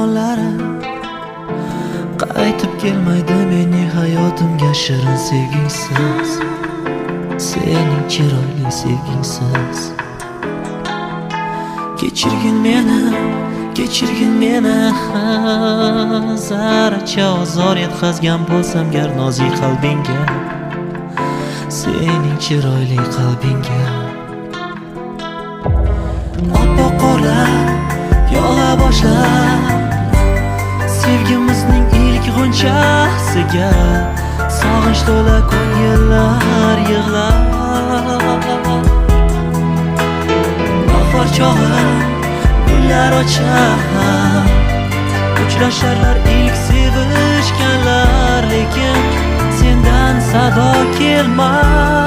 salonlari qaytib kelmaydi mening hayotimga shirin sevgingsiz? Sening chiroyli sevgingsiz. Kechirgin meni kechirgin meni. Ha, zarracha ozor yetkazgan bo'lsam gar nozik qalbingga. Sening chiroyli qalbingga. Oppoq qorlar ilk sog'inch to'la ko'ngillar yig'lar. Bahor chog'i gullar ochar. Uchrasharlar ilk sevishganlar lekin sendan sado kelmas.